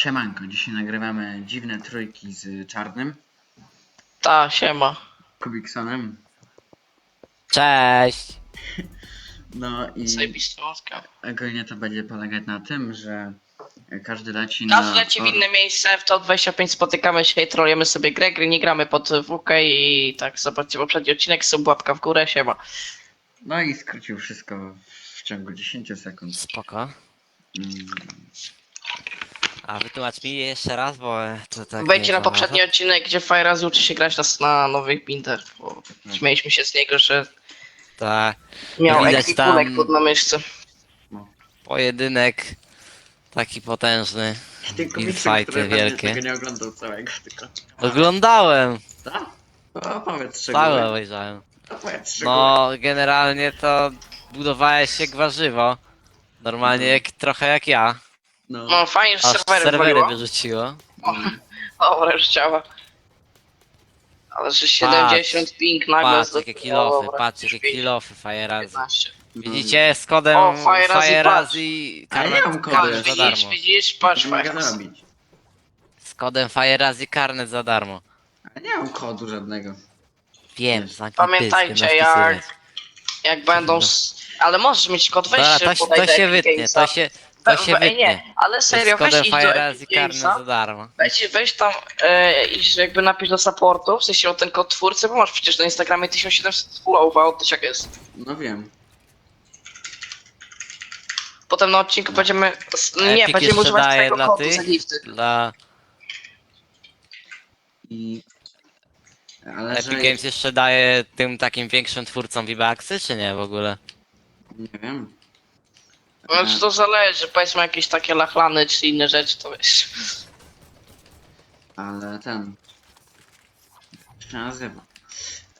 Siemanko, dzisiaj nagrywamy dziwne trójki z czarnym, Ta, siema. Kubiksonem. Cześć! No i Zajebista maska. ogólnie to będzie polegać na tym, że każdy leci na... Każdy leci w inne miejsce, w to 25 spotykamy się i trolujemy sobie grę, gry nie gramy pod WK i tak zobaczcie poprzedni odcinek, sub łapka w górę, siema. No i skrócił wszystko w ciągu 10 sekund. Spoko. Mm, A wytłumacz mi jeszcze raz, bo to tak. Wejdźcie na poprzedni odcinek, gdzie Fires uczy się grać na, na nowych bindach, bo śmieliśmy się z niego, że Tak. miał Widać ekwipunek tam- pod na myszce. Pojedynek taki potężny. Ty Kubikson, Infighty który wielkie. tego nie oglądał całego, tylko... Oglądałem! Tak? No powiedz Całe szczegóły. obejrzałem. No, powiedz szczegóły. No, generalnie to budowałeś się jak warzywo. Normalnie jak, trochę jak ja. No. No fajnie, że Aż serwery serwery wywaliło. wyrzuciło. Mm. Dobra, już działa. Ale że 70 ping nagle Patrz jakie kilofy, Dobra, patrz jakie pięć, kilofy Fire 15. Widzicie z kodem O, Fire Razzy, patrz. Razzy Ale nie mam kodu karnet za Widzisz, darmo. widzisz, patrz, mogę. Z kodem Fire Razzy karnet za darmo. Ale nie mam kodu żadnego. Wiem, zamknij Pamiętajcie, pysk, jak, jak będą... s- Ale możesz mieć kod, weź Dobra, się to, się- podaj to do się Epic wytnie, Gamesa. to się, to We- się wytnie. Nie, ale serio, weź idź do Fire Epic Gamesa, za darmo. weź, weź tam e, jakby napisz do supportu, w sensie o ten kod twórcy, bo masz przecież na Instagramie 1700 followów, a od jak jest. No wiem. Potem na odcinku będziemy... Nie, Epic będziemy jeszcze używać daje twojego dla kodu tych? za gifty. Dla I... Ale Epic że... Games jeszcze daje tym takim większym twórcom V-Bucksy, czy nie w ogóle? Nie wiem. Znaczy to zależy, powiedzmy jakieś takie lachlany czy inne rzeczy, to wiesz. Ale ten. Jak się nazywa?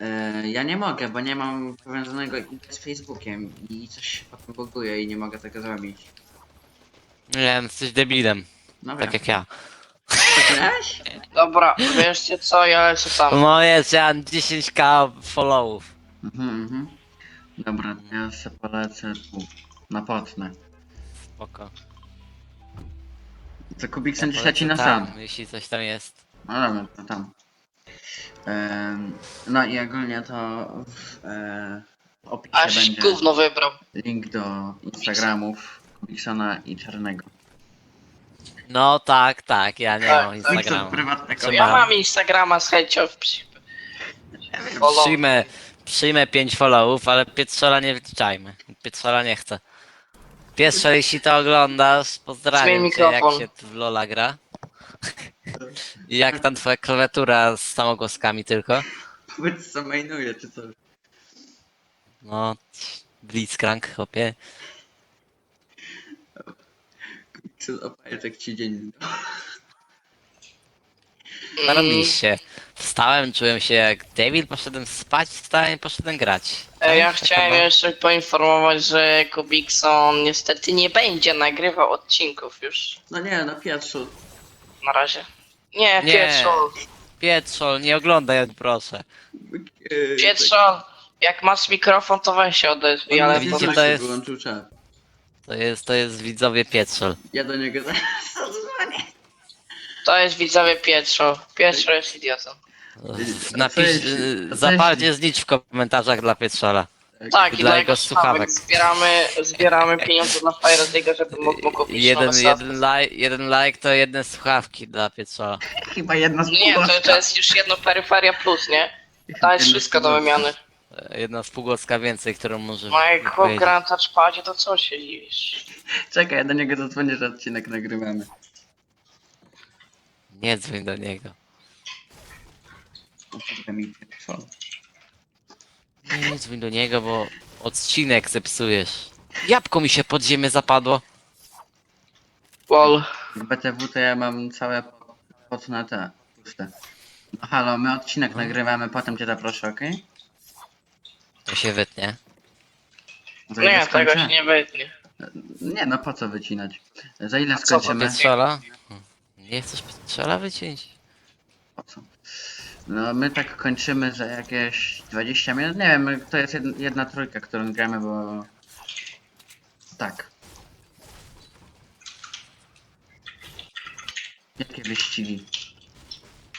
E, ja nie mogę, bo nie mam powiązanego ID z Facebookiem i coś się potem buguje i nie mogę tego zrobić. Nie wiem, jesteś debilem, No wiem. tak jak ja. Wiesz? Dobra, wieszcie co, ja lecę sam. No jest, ja mam 10k followów. Mhm, mhm. Dobra, ja sobie polecę tu. Na potnę. Spoko. To Kubikson Ja leci na tam, sam. Jeśli coś tam jest. No dobra, to tam. Em, no i ogólnie to w e, opisie Aż będzie gówno wybrał. link do Instagramów Kubiksona i Czarnego. No tak, tak, ja nie Tak, mam tak. Instagrama. prywatnego. Ja mam? mam Instagrama z chęcią w follow. Przyjmę, przyjmę 5 followów, ale Pietrzola nie wliczajmy. Pietrzola nie chce. Pietrzol, jeśli to oglądasz, Zmień pozdrawiam cię, jak mikrofon. się w Lola gra. I jak tam twoja klawiatura z samogłoskami tylko? Powiedz co mainuje, czy coś. No, Blitzcrank, chłopie. Czy opajesz jak ci dzień Mm, Zarobiliście. Wstałem, czułem się jak debil, poszedłem spać, wstałem i poszedłem grać. e, Ja Tak, chciałem chyba. jeszcze poinformować, że Kubikson niestety nie będzie nagrywał odcinków już. No nie, no Pietrzu. Na razie. Nie, Nie. Pietrzol. Pietrzol, nie oglądaj, proszę. Yy, Pietrzol, jak masz mikrofon, to weź się odezwij, on ale widzicie, to jest- wyłączył czat. To jest, to jest widzowie Pietrzol. Ja do niego zaraz zadzwonię. to jest widzowie Pietrzol. Pietrzol jest idiotą. Napisz, jest- y, jest- znicz w komentarzach dla Pietrzola. Tak, i Dla dla jego słuchawek zbieramy, zbieramy pieniądze dla Fireziego, żeby mógł mógł kupić Jeden, nowe jeden, like, jeden like to jedne słuchawki dla Pietrzola. Chyba jedna z Nie, to, to jest już jedno peryferia plus, nie? To jest wszystko do wymiany. Jedna spółgłoska więcej, którą może No chłop wypowiedzieć. gra na touchpadzie, to co się dziwisz? Czekaj, ja do niego zadzwonię, że odcinek nagrywamy. Nie dzwoń do niego. Mi. Nie dzwoń do niego, bo odcinek zepsujesz. Jabłko mi się pod ziemię zapadło. Lol. W BTW to ja mam całe potne te puste. No halo, my odcinek nagrywamy, potem cię zaproszę, okej? To się wytnie. Za ile Nie, tego skończę? się nie wytnie. Nie, no po co wycinać? Za ile A co skończymy? Pietrzola? Nie chcesz Pietrzola wyciąć? Po co? No my tak kończymy za jakieś 20 minut. Nie wiem, to jest jedna, jedna trójka, którą gramy, bo... Tak. Jakie wyścigi?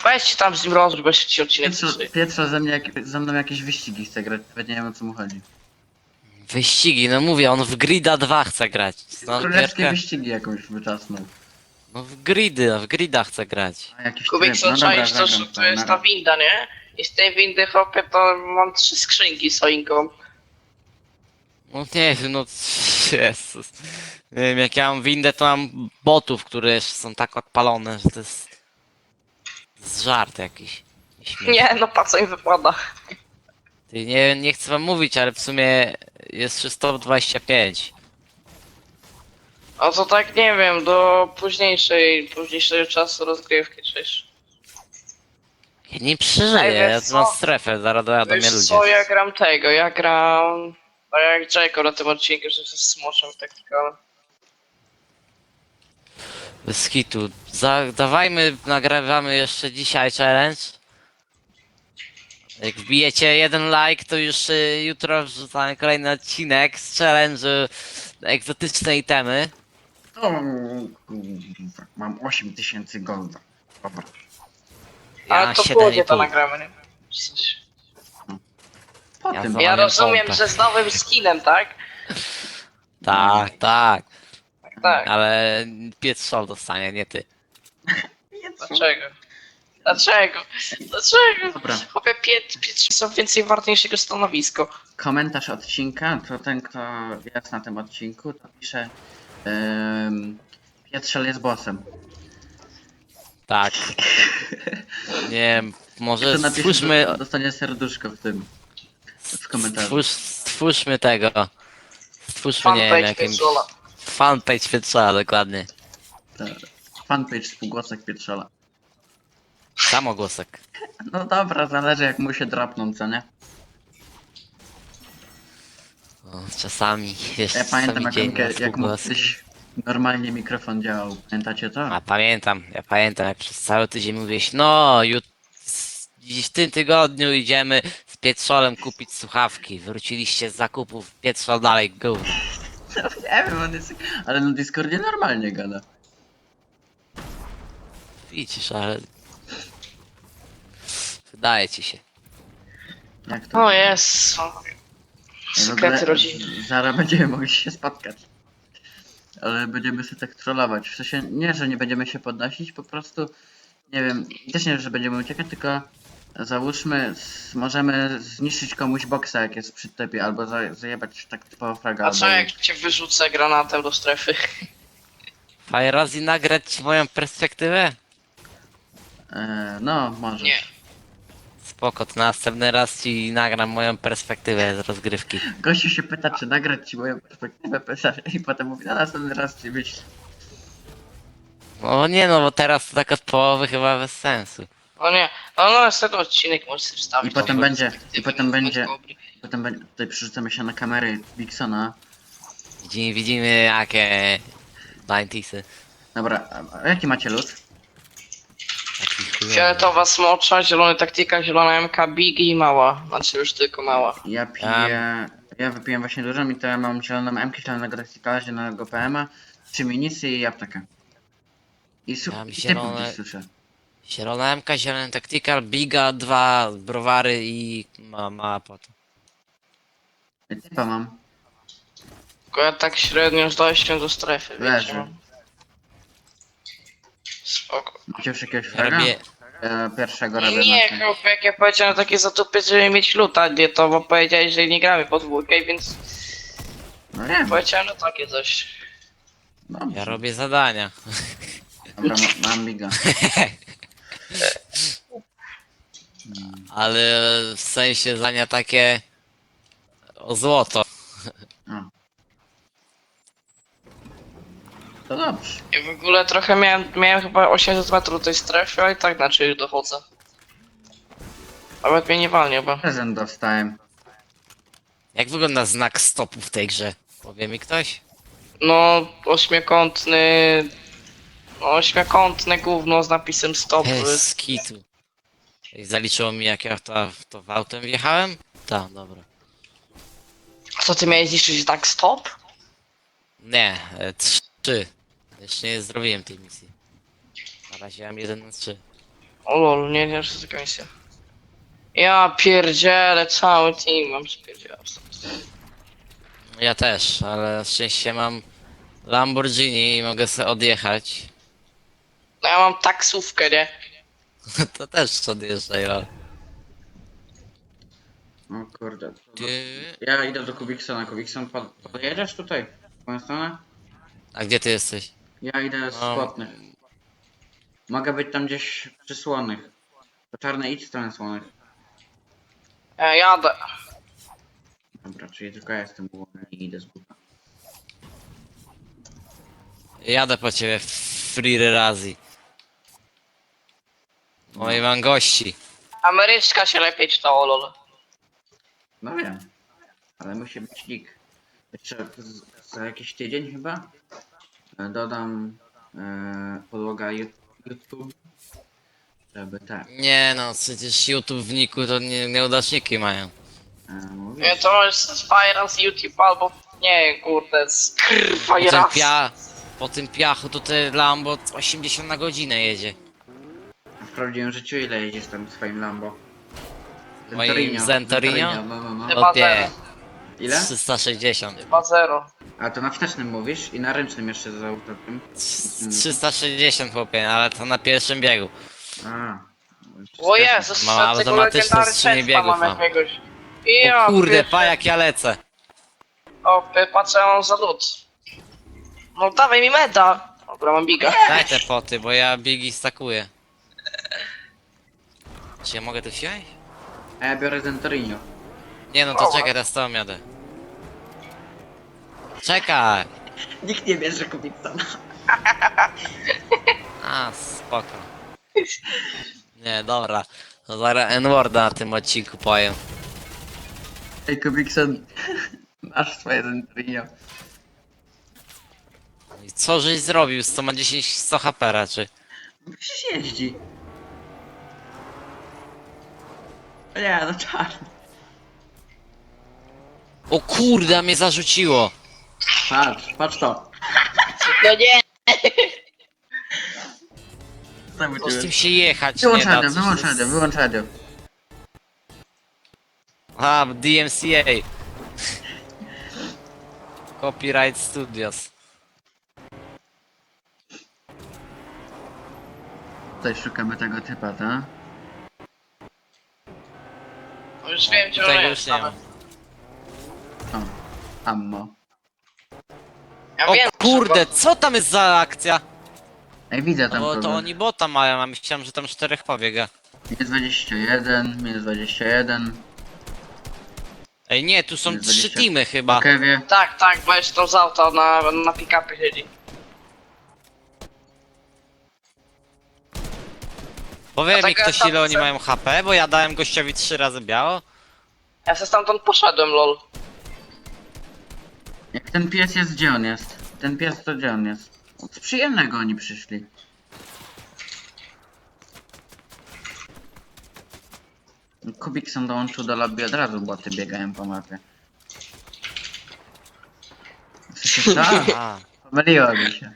Weźcie tam z nim rozwój, bo się ci odcinek Pietro. Pietro ze, mnie, jak- ze mną jakieś wyścigi chce grać, nawet nie wiem o co mu chodzi. Wyścigi, no mówię, on w Grida 2 chce grać. No, Królewskie gierkę- wyścigi jakąś wyczasną. No w Gridy, w Grida chce grać. A jakiś Kubik, tryb, co no dobra, czaisz, to, zagram że to jest ta winda, nie? I z tej windy, chłopie, to mam trzy skrzynki z choinką. No nie wiem, no Jezus. Nie wiem, jak ja mam windę, to mam botów, które jeszcze są tak odpalone, że to jest... to jest żart jakiś. Śmiech. Nie, no pa co mi wypada. Ty, nie, nie chcę wam mówić, ale w sumie jest 325. A to tak, nie wiem, do późniejszej, późniejszego czasu rozgrywki, czyż? Ja nie przeżyję, Ej, ja wiesz mam co? strefę, zaraz dojadą mnie Wiesz ludzie. co, ja gram tego, ja gram... Tak jak Jacob na tym odcinku, że się smoczem taktykalnym. Bez hitu. Za, dawajmy, nagrywamy jeszcze dzisiaj challenge. Jak wbijecie jeden like, to już y, jutro wrzucamy kolejny odcinek z challenge'u egzotyczne itemy. O, kurwa, mam 8000 golda. Dobra. Ja Ale mam to było to 7,5. nagramy, nie? Coś. Po Ja tym. za- Ja rozumiem, pompę. że z nowym skinem, tak? Tak, tak. Tak, tak. Ale Pietrzol dostanie, nie ty. Dlaczego? Dlaczego? Dlaczego? Dobra. Chłopie, piet, piet są więcej warte niż jego stanowisko. Komentarz odcinka, to ten kto jest na tym odcinku, to pisze um, Pietrzel jest bossem. Tak. Nie wiem, może To napisze, stwórzmy, do- dostanie serduszko w tym. w komentarzu. stwórz, stwórzmy tego. Stwórzmy, nie wiem, Fanpage jakimś... Pietrzola. Fanpage Pietrzola, dokładnie. Tak. Fanpage spółgłosek Pietrzela. Samogłosek. No dobra, zależy jak mu się drapną, co nie? O, czasami wiesz, Ja pamiętam jak, czasami dzień jak mu współgłos. kiedyś normalnie mikrofon działał. Pamiętacie to? A pamiętam, ja pamiętam jak przez cały tydzień mówiłeś, no jut... s- dziś w tym tygodniu idziemy z Pietrzolem kupić słuchawki. Wróciliście z zakupów, Pietrzol dalej go. No, nie wiem, on jest... Ale na Discordzie normalnie gada. Widzisz, ale... Wydaje ci się. Jak to? O jest. Sekrety rodziny. Zaraz będziemy mogli się spotkać. Ale będziemy się tak trollować. W sensie nie, że nie będziemy się podnosić, po prostu nie wiem, też nie, że będziemy uciekać, tylko załóżmy, s- możemy zniszczyć komuś boksa jak jest przy tepie, albo za, zajebać tak typowo fraga. A co albo- jak cię wyrzucę granatem do strefy? Fajrazi nagrać ci moją perspektywę? E, no, może. Nie. Spoko, to następny raz ci nagram moją perspektywę z rozgrywki. Gościu się pyta, czy nagrać ci moją perspektywę PESA i potem mówi, no następny raz ci wyślę. No nie no, bo teraz to tak od połowy chyba bez sensu. O nie. No no, następny odcinek możesz sobie wstawić. I potem będzie- i potem będzie- Dobry. Potem będzie, tutaj przerzucamy się na kamery Bixona. Widzimy, widzimy jakie 90sy. Dobra, a, a jaki macie lód? Taki. Fioletowa smocza, zielony taktyka, zielona MK, big i mała. Znaczy już tylko mała. Ja piję. Ja wypiłem właśnie dużo i to ja mam zieloną M, zielonego Dexicala, zielonego PM-a, trzy minisy i aptekę. I, Ja mam typów zielone- słyszę. Zielona MK, zielony tactical, biga, dwa browary i ma, ma potem. Typa mam. Tylko ja tak średnio już dojściem do strefy, Leży. Spoko. Macie jakiegoś Ja fraga? robię, E, pierwszego robię Nie, na chłopie, jak ja powiedziałem takie zatupy, żeby mieć luta, nie to, bo powiedziałeś, że nie gramy pod dwójkę, więc No nie, powiedziałem, no takie coś. dobrze. ja robię zadania. Dobra, ma, mam biga. Ale w sensie zadania takie o złoto. To dobrze. I w ogóle trochę miałem, miałem chyba 800 metrów do tej strefy, ale i tak znaczy już dochodzę. Nawet mnie nie walnie, bo... Prezent dostałem. Jak wygląda znak stopu w tej grze? Powie mi ktoś? No, ośmiokątny... No, ośmiokątne gówno z napisem stop. Bez kitu. I Zaliczyło mi jak ja to, to w autem wjechałem? Tak, dobra. Co ty miałeś zniszczyć tak stop? Nie, e, trzy. Jeszcze nie zrobiłem tej misji. Na razie mam 1 na 3. O lol, nie, nie, że to taka misja. Ja pierdzielę, cały team mam spierdzielał stąd. Ja też, ale na szczęście mam Lamborghini i mogę sobie odjechać. No ja mam taksówkę, nie? To też odjeżdżaj, lol. O kurde. Ty... Ja idę do Kubiksona. Kubikson, pod, podjedziesz tutaj? W moją stronę? A gdzie ty jesteś? Ja idę z No. płotnych. Mogę być tam gdzieś przy słonych. To czarne idź w stronę słonych. Ja jadę. Dobra, czyli tylko ja jestem głodny i idę z buta. Jadę po ciebie w Free Razi. No i mam gości. Ameryczka się lepiej czytało, lol. No wiem. Ale musi być lik. Jeszcze z- za jakiś tydzień chyba e, dodam e, podłoga YouTube. Żeby tak. Nie no, przecież YouTube w niku to nie, nieudaczniki mają. E, mówię. Nie, to możesz Spiral z YouTube albo... Nie, kurde, z Po tym, pia po tym piachu to te Lambo 80 na godzinę jedzie. W prawdziwym życiu ile jedziesz tam swoim Lambo? Moim Zentorino. Zentorino? No, no, no. Chyba Opie. zero. Ile? 360. Chyba zero. A to na wstecznym mówisz i na ręcznym jeszcze za autotem. Trz- 360 chłopie, ale to na pierwszym biegu. A. O Jezus, Mam tego automatyczne skrzynię częsta biegów mam mam. jakiegoś. O Ja kurde, pa jak ja lecę. O, patrzę, mam za lód. No dawaj mi meda. Dobra, mam biga. Daj te poty, bo ja biegi stakuję. Czy ja mogę tu wsiąść? A ja biorę Zentorino. Nie no to czekaj, teraz to jadę. Czekaj! Nikt nie bierze Kubiksona. A, spoko. Nie, dobra. To zaraz N-Worda na tym odcinku powiem. Ej Kubikson, masz swoje Zentorino. I co żeś zrobił? 100 ma 10 100 HP raczej. Przecież jeździ. O Nie, no czarny. O kurde, a mnie zarzuciło! Patrz, patrz to. No nie. Z tym się jechać Wyłącz nie da. radio, coś wyłącz jest- radio, wyłącz radio. A, DMCA. Copyright Studios. Tutaj szukamy tego typa, tak? Już wiem, gdzie on Tego już jest. nie ma. O, ammo. Ja O wiem, kurde, co tam jest za akcja? Ej, widzę tam Bo to kogoś. oni bota mają, a myślałem, że tam czterech pobiega. Minus 21, minus 21. Ej nie, tu są Jest trzy 20. teamy chyba. Kewie. Tak, tak, bo jest to z auta na, na pick-upie siedzi. Powie mi Dlatego ktoś tam ile oni chcę- mają HP, bo ja dałem gościowi trzy razy biało. Ja se stamtąd poszedłem, lol. Jak ten pies jest, gdzie on jest? Ten pies to gdzie on jest? Z przyjemnego oni przyszli. Kubikson dołączył do lobby od razu, bo ty biegają po mapie. A, Pomyliło mi się.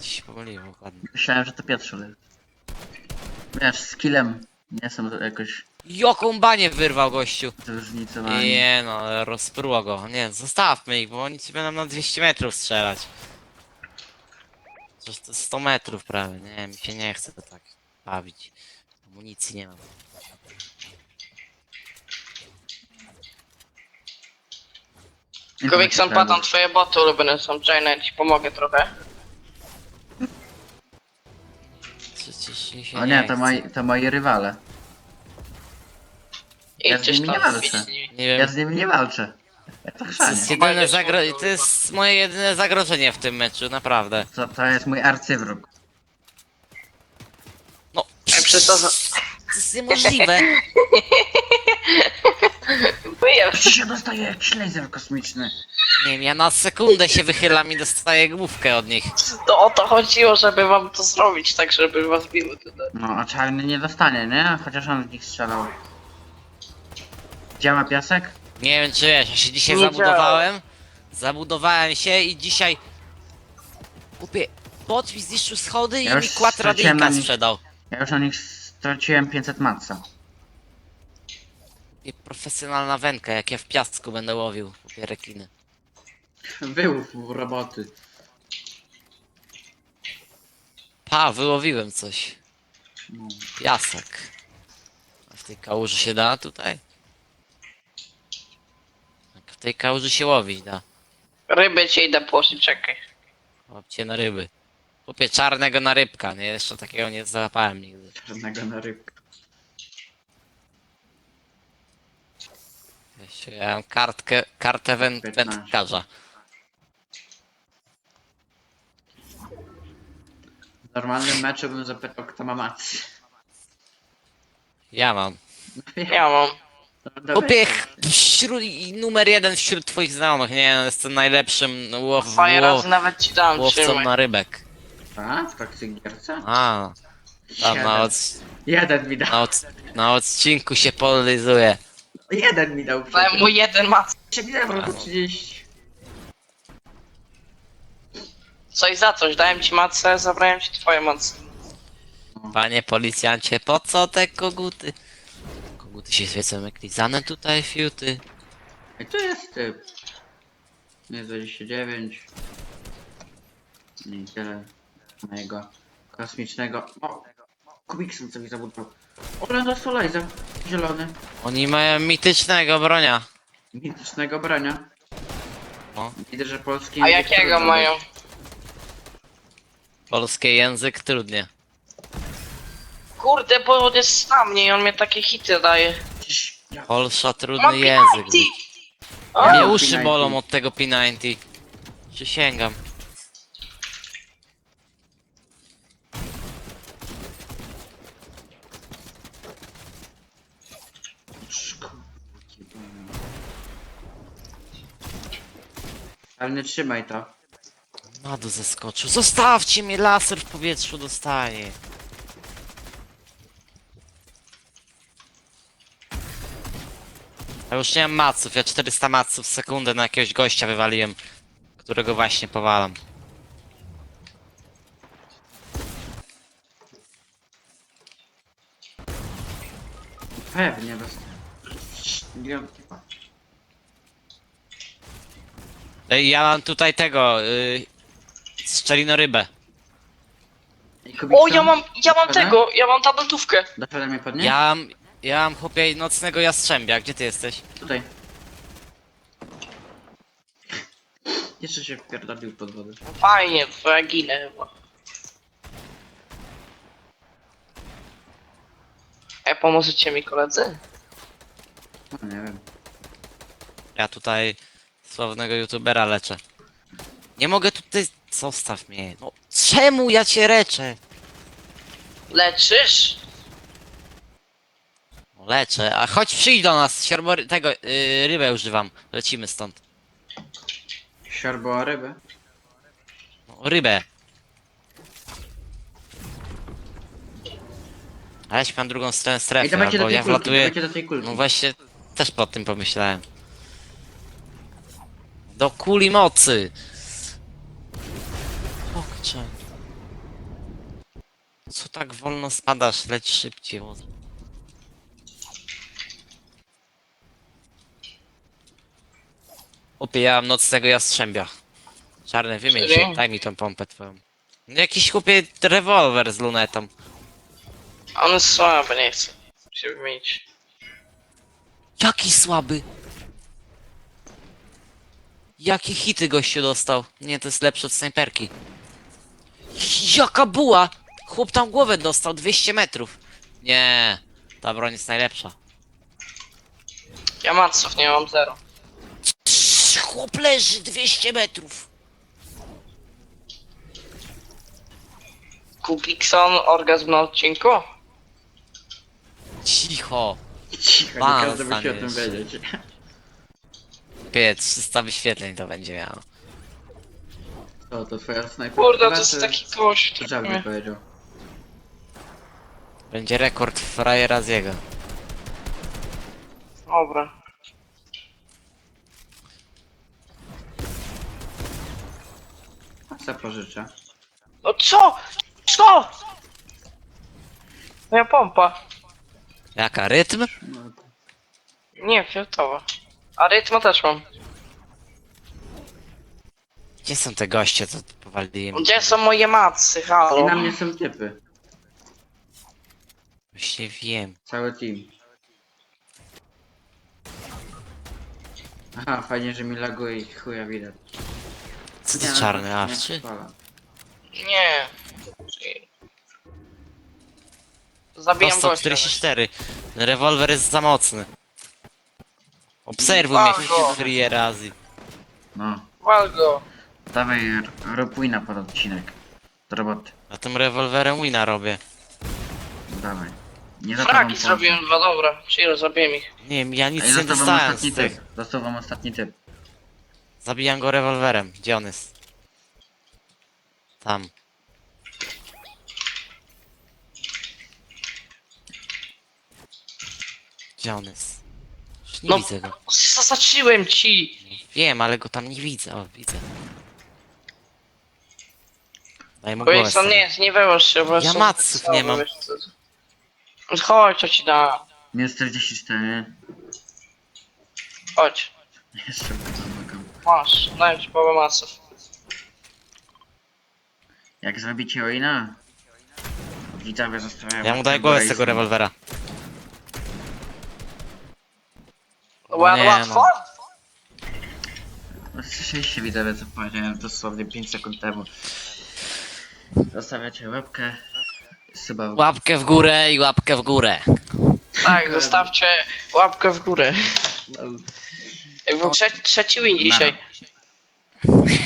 ci się pomyliło ładnie. Myślałem, że to Pietrzu jest. Wiesz, z killem nie są jakoś Jaką banię wyrwał gościu. zróżnicowani. Nie no, rozpruło go. Nie, zostawmy ich, bo oni ci będą na 200 metrów strzelać. Przecież to 100 metrów prawie, nie, mi się nie chce to tak bawić. Amunicji nie mam. Wiem, jak patam twoje boty ulubione są, czekaj, ja ci pomogę trochę. Przecież mi się O nie, nie, to chce. moi, to moi rywale. Ja z nimi nie walczę. idź z nimi. Nie wiem, Ja z nimi nie walczę. Ja to to chrzanie. jest, jedyne zagro... to jest moje jedyne zagrożenie w tym meczu, naprawdę. To, to jest mój arcywróg. No, Ej, to, jest niemożliwe. Wyjem. Tu się dostaje jakiś laser kosmiczny. Nie wiem, ja na sekundę się wychylam i dostaję główkę od nich. To o to chodziło, żeby wam to zrobić, tak żeby was biły tutaj. No, a czarny nie dostanie, nie? Chociaż on w nich strzelał. Działa piasek? Nie wiem czy wiesz, ja się dzisiaj Nie zabudowałem. Zabudowałem się i dzisiaj... Kupię... bot mi zniszczył schody i Ja już mi kład straciłem na radinka nich- sprzedał. Ja już na nich straciłem 500 matca. I profesjonalna wędka, jak ja w piasku będę łowił chłopie rekiny. Był w roboty. Pa, wyłowiłem coś. No. Piasek. A w tej kałuży się da tutaj? Tej kałuży się łowić da. Ryby cię idę płosić, czekaj. Łapcie na ryby. Kupię czarnego na rybka, nie? Jeszcze takiego nie załapałem nigdy. Czarnego na rybkę. Jeszcze ja mam kartkę, kartę wę 15. wędkarza. W normalnym meczu bym zapytał, kto ma matce. Ja mam. Ja mam. Kupię wśród, i numer jeden wśród twoich znajomych, nie? Jestem najlepszym łow, Fajnie łow, raz nawet ci dam, łowcą trzymaj. na rybek. A? W takiej gierce? A, tam na, Jeden. od, Jeden mi dał. na, od, na odcinku się polizuje. Jeden mi dał Dałem mu jeden mac. przecież. euro to 30. Coś za coś, dałem ci macę, zabrałem ci twoje mace. Panie policjancie, po co te koguty? Koguty się świecą jak lizane tutaj, fiuty. I tu jest typ. Nie 29. I tyle mojego kosmicznego. O! Kubikson sobie zabudował. Orlando Solajza. Zielony. Oni mają mitycznego bronia. Mitycznego brania. O. Widzę, że polski A język jakiego mają? Polski język trudnie. Kurde, bo on jest na mnie i on mnie takie hity daje. Polsza trudny Mam język. penalty! Ja Mnie mam uszy P90. bolą od tego P90. Przysięgam. Ale nie trzymaj to. Na dół zeskoczył. Zostawcie mnie, laser w powietrzu dostaje. Ja już nie mam maców, ja 400 maców w sekundę na jakiegoś gościa wywaliłem, którego właśnie powalam. Pewnie, bez... Ej, ja mam tutaj tego, yy. I Kubikson? O, ja mam, ja mam tego, ja mam tabletówkę. Dasz radę mnie podnieść? Ja mam, ja mam chłopie nocnego jastrzębia, gdzie ty jesteś? Tutaj. Jeszcze się wpierdolił pod wodę. Fajnie, to ja ginę chyba. E, pomożecie mi koledzy? No nie wiem. Ja tutaj sławnego youtubera leczę. Nie mogę tutaj... Zostaw mnie. No, czemu ja cię leczę? Leczysz? Leczę, a chodź przyjdź do nas, siorbo... tego, yy, rybę używam. Lecimy stąd. Siorbo o rybę. No, rybę. Aleś mam drugą stronę Ej, strefy, dawajcie do albo tej ja kulki, wlatuję... dawajcie do tej kulki. No właśnie, też po tym pomyślałem. Do kuli mocy! Okcze. Co tak wolno spadasz? Leć szybciej. bo- Opie, ja mam nocnego jastrzębia. Czarny, wymień się, Serio? daj mi tą pompę twoją. No Jakiś chłopie rewolwer z lunetą. On jest słaby, nie chcę się wymienić. Jaki słaby! Jakie hity gościu dostał? Nie, to jest lepsze od snajperki. Jaka buła! Chłop tam głowę dostał, 200 metrów. Nie, ta broń jest najlepsza. Ja maców nie mam zero. Chłop leży 200 metrów. Kubikson, orgazm na odcinku? Cicho. Cicho, nie Pan każdy musi o tym wiedzieć. Pie, 300 wyświetleń to będzie miało. To, to twoja snajperka. Kurde, to jest taki gość. By powiedział. Będzie rekord frajera z jego. Dobra. Pożyczę? No co? Co? Moja pompa. Jaka? Rytm? No, Nie, fioletowa. A rytm też mam. Gdzie są te goście, co powalili? Gdzie są moje macy? I Halo. na mnie są typy. Właśnie wiem. Cały team. Aha, fajnie, że mi laguje i chuja widać. Co to czarny nie awczy? Nie. Zabijam To gościa. 144. Rewolwer jest za mocny. Obserwuj mnie go. trzy razy. No, Wal go. dawaj r- rób wina pod odcinek. Do roboty. A tym rewolwerem wina robię. Dawaj. Nie za Fragi tobą polecam. zrobiłem dwa, dobra. Chill, zabiłem ich. Nie wiem, ja nic Ej, nie został wam dostałem ostatni z tych. typ. Został wam ostatni typ. Zabijam go rewolwerem. Gdzie on jest? Tam. Gdzie on jest? Już nie No. widzę go. Zasaczyłem ci. Wiem, ale go tam nie widzę. O, widzę. Daj mu Bo głos. jest, on nie, nie wyłoż się, bo Ja są- maców są- nie mam. wiesz, co- Chodź, co ci da. Minus 44. Chodź. Jeszcze. Masz, ci połowę maców. Jak zrobicie wina? Widzowie zostawiają... Ja mu daję głowę z tego rewolwera. Ła- nie, Łatwo? No, Słyszeliście widzowie co powiedziałem dosłownie 5 sekund temu. Zostawiacie łapkę. Suba. Łapkę w górę i łapkę w górę. Tak, zostawcie łapkę w górę. No, Trze trzeci win dzisiaj.